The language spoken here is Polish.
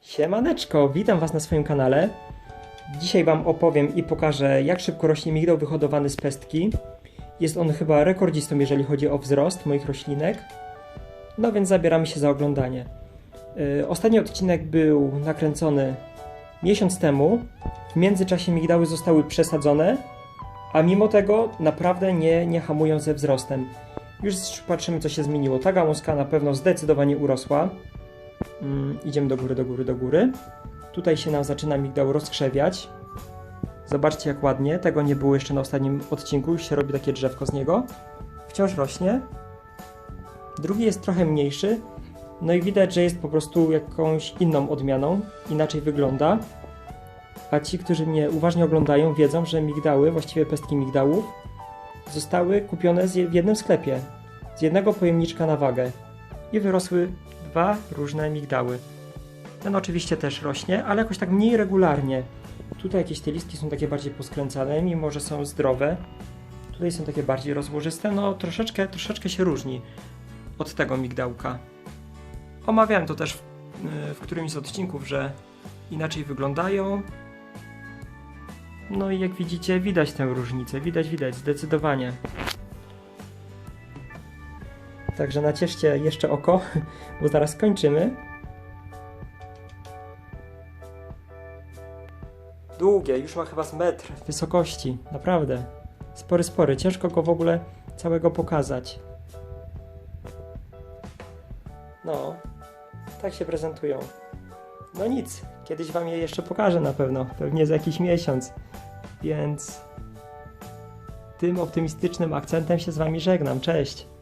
Siemaneczko, witam Was na swoim kanale. Dzisiaj Wam opowiem i pokażę, jak szybko rośnie migdał wyhodowany z pestki. Jest on chyba rekordzistą, jeżeli chodzi o wzrost moich roślinek. No więc zabieramy się za oglądanie. Yy, ostatni odcinek był nakręcony miesiąc temu. W międzyczasie migdały zostały przesadzone, a mimo tego naprawdę nie, nie hamują ze wzrostem. Już patrzymy, co się zmieniło. Ta gałązka na pewno zdecydowanie urosła. Mm, idziemy do góry, do góry, do góry. Tutaj się nam zaczyna migdał rozkrzewiać. Zobaczcie jak ładnie. Tego nie było jeszcze na ostatnim odcinku. Już się robi takie drzewko z niego. Wciąż rośnie. Drugi jest trochę mniejszy. No i widać, że jest po prostu jakąś inną odmianą. Inaczej wygląda. A ci, którzy mnie uważnie oglądają, wiedzą, że migdały, właściwie pestki migdałów, zostały kupione w jednym sklepie. Z jednego pojemniczka na wagę. I wyrosły dwa różne migdały. Ten oczywiście też rośnie, ale jakoś tak mniej regularnie. Tutaj jakieś te listki są takie bardziej poskręcane, mimo że są zdrowe. Tutaj są takie bardziej rozłożyste, no troszeczkę, troszeczkę się różni od tego migdałka. Omawiałem to też w, y, w którymś z odcinków, że inaczej wyglądają. No i jak widzicie, widać tę różnicę, widać, widać, zdecydowanie. Także nacieszcie jeszcze oko, bo zaraz kończymy. Długie, już ma chyba z metr wysokości, naprawdę. Spory, spory, ciężko go w ogóle całego pokazać. No, tak się prezentują. No nic, kiedyś wam je jeszcze pokażę na pewno, pewnie za jakiś miesiąc. Więc tym optymistycznym akcentem się z wami żegnam. Cześć!